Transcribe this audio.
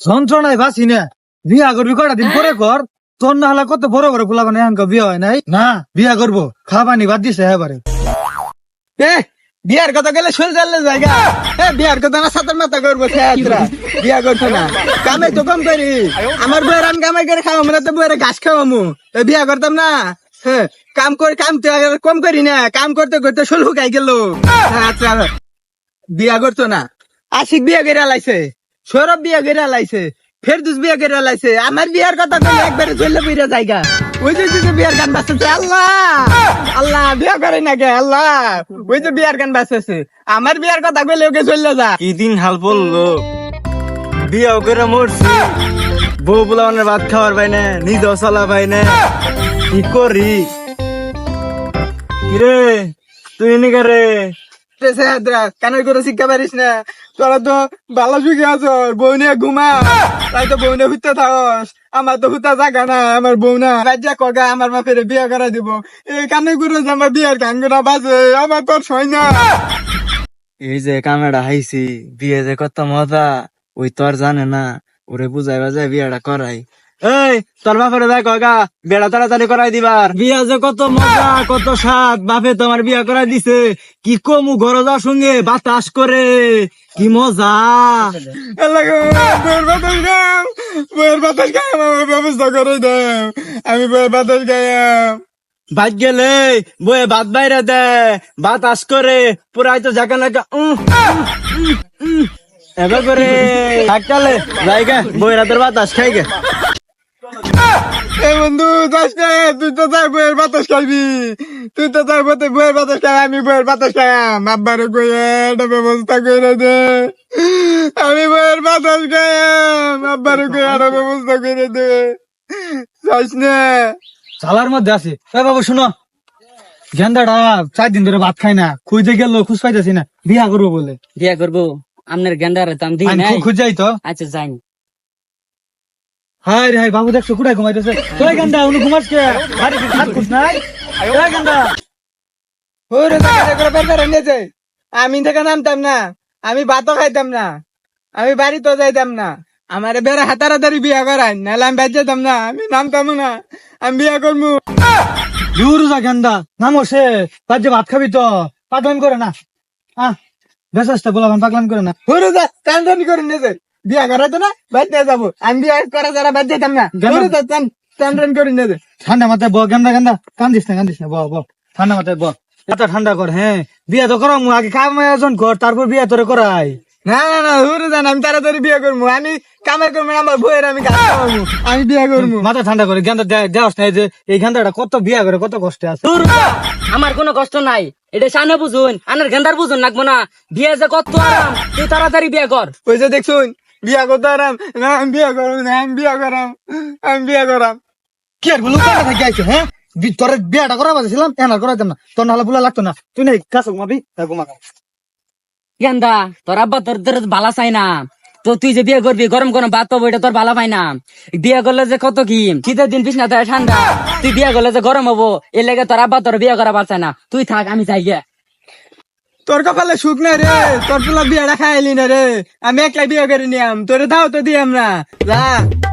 যন্ত্রণায় বাঁচি না। বিয়া করবি কটা দিন পরে কর তোর না হলে কত বড় বড় ফুলা মানে এমন বিয়া হয় নাই। না, বিয়া করব খাবানি বাদ দিছে এবারে বিয়ার কথা গেলে শুল চাললে জায়গা এ বিয়ার কথা না মাথা করব বিয়া করছ না। কামে তো কম করি আমার বউয়ের আমি কামাই করে খাওয়া আমরা তো বউয়ের ঘাস খাওয়ামু বিয়া করতাম না। কাম করে কাম তো কম করি না। কাম করতে করতে শুল হুকাই গেল। আচ্ছা বিয়া করতো না। আশিক বিয়া করে লাইছে সৌরভ বিয়া করে লাইছে, ফেরদুস বিয়া করে লাইছে, আমার বিয়ার কথা কই একবারে চললে বইরা জায়গা ওই যে যে বিয়ার গান বাজতেছে, আল্লাহ! আল্লাহ, বিয়া করে না কে, আল্লাহ! ওই যে বিয়ার গান বাজতেছে, আমার বিয়ার কথা কইলে ওকে চললে যা। কি দিন হাল পড়ল বিয়াও করে মরছি, বউ পোলাওয়ানের ভাত খাওয়ার পাই না নিজেও চলা পাই না কি করি? কিরে, তুই নিকে রে? কানের করে শিক্ষা পারিস না? তোরা তো ভালো সুখে আছো, বউ নিয়ে ঘুমা। তাই তো বউ নিয়ে হুতে থাকস। আমার তো হুতা জাগা না, আমার বউ না। রাজ্যা কগা, আমার বাপের বিয়া করা দিব। এই কানে করে আমার বিয়ার গানগুলা বাজে আমার তোর সই না। এই যে কামেরা হাইছি, বিয়ে যে কত মজা, ওই তোর জানে না। ওরে বুঝাই বাজাই বিয়েটা করাই। এই, তোর বাপের দেখ গা, বেড়া তাড়াতাড়ি করাই দিবার। বিয়া যে কত মজা, কত স্বাদ, বাপে তোমার বিয়া করাই দিছে। কি কমু ঘর যাওয়ার সঙ্গে বাতাস করে, কি মজা। বাতাস খাম খাম আমার ব্যবস্থা করে দাও। আমি বাতাস খাইয়াম। বাদ গেলে বয়ে ভাত বাইরে দে, বাতাস করে, পুরাই তো জায়গা নাকা এবার করে থাকতালে জায়গা বইয়ের হাতের বাতাস খাই গে। বন্ধু যাস না তুই তো তাই বইয়ের বাতাস খাইবি। তুই তো তাই বতে বইয়ের বাতাস খাই আমি বইয়ের বাতাস খাইয়াম। আব্বারে ব্যবস্থা করে দে। আমি বইয়ের বাতাস খাইয়াম। আব্বারে ব্যবস্থা করে দে। যাস না। চালার মধ্যে আছে। এ বাবু শুনো। গেন্দাটা চার দিন ধরে ভাত খাই না। খুঁজে গেল খুঁজ পাইতেছি না। বিয়া করব বলে। বিয়া করব? আপনার গেন্ডারে তো আমি দিই আমি নাই। খুব খুঁজ যাই তো। আচ্ছা যাই হাই হাই বাবু দেখছ কুড়াই ঘুমাইতেছে? ওই গেন্দা, উনি ঘুমাস আরে কি খাট খুঁজ নাই? টাকা করে বের করে আমি থেকে নামতাম না, আমি ভাতও খাইতাম না, আমি বাড়িতেও যাইতাম না। আমার বেড়া হাতারাতারি বিয়া করাই নাহলে আমি বেঁচে যেতাম না, আমি নামতাম না, আমি বিয়া করব যা গেন্দা, নামো সে, তার যে ভাত খাবি তো, পাগলাম করে না। আহ বেসাসটা বলাম পাগলাম করে না। যা, টানটানি করে নিয়েছে বিয়া করাইতো না বাড়িতে যাব। আমি বিয়া করা যারা বাদ যেতাম না। টান করে নিয়েছে ঠান্ডা মাথায় ব গেন্দা গেন্দা কান্দিস না কান্দিস না ব ব ঠান্ডা মাথায় ব এত ঠান্ডা কর হ্যাঁ। বিয়া তো করাম আগে কাম আয়োজন কর তারপর বিয়া তোরে করাই। না না না ওরে জান আমি তাড়াতাড়ি বিয়া করব আমি কামাই করব না, আমার বইয়ের আমি আমি বিয়া করব মাথা ঠান্ডা করে গেন্দা দেওয়াস না যে এই গেন্দাটা কত বিয়া করে কত কষ্টে আছে। আমার কোনো কষ্ট নাই। এটা সামনে বুঝুন আনার গেন্দার বুঝুন লাগবো না। বিয়ে যে কত আরাম তুই তাড়াতাড়ি বিয়ে কর। ওই যে দেখছুন বিয়া করতে আরাম না আমি বিয়া করব না আমি বিয়া করাম আমি বিয়া করাম কি আর বলুন কাটা থেকে আইছে হ্যাঁ? তোর বিয়াটা করা বাজেছিলাম এনার করাইতাম না। তোর নাহলে বুলা লাগতো না। তুই নাই কাছে ঘুমাবি? হ্যাঁ, ঘুমা গেন্দা তোর আব্বা তোর তোর ভালা চাই না। তো তুই যে বিয়ে করবি গরম গরম ভাত পাবো এটা তোর ভালো পাই না। বিয়ে করলে যে কত কি? শীতের দিন বিছনা তো ঠান্ডা। তুই বিয়ে করলে যে গরম হব এর লেগে তোর আব্বা তোর বিয়ে করা পারছে না। তুই থাক আমি যাই গিয়া তোর কপালে সুখ না রে। তোর পোলা বিয়াটা খাইলি না রে। আমি একলাই বিয়ে করে নিয়াম। তোরে দাও তো দিয়াম না। যা।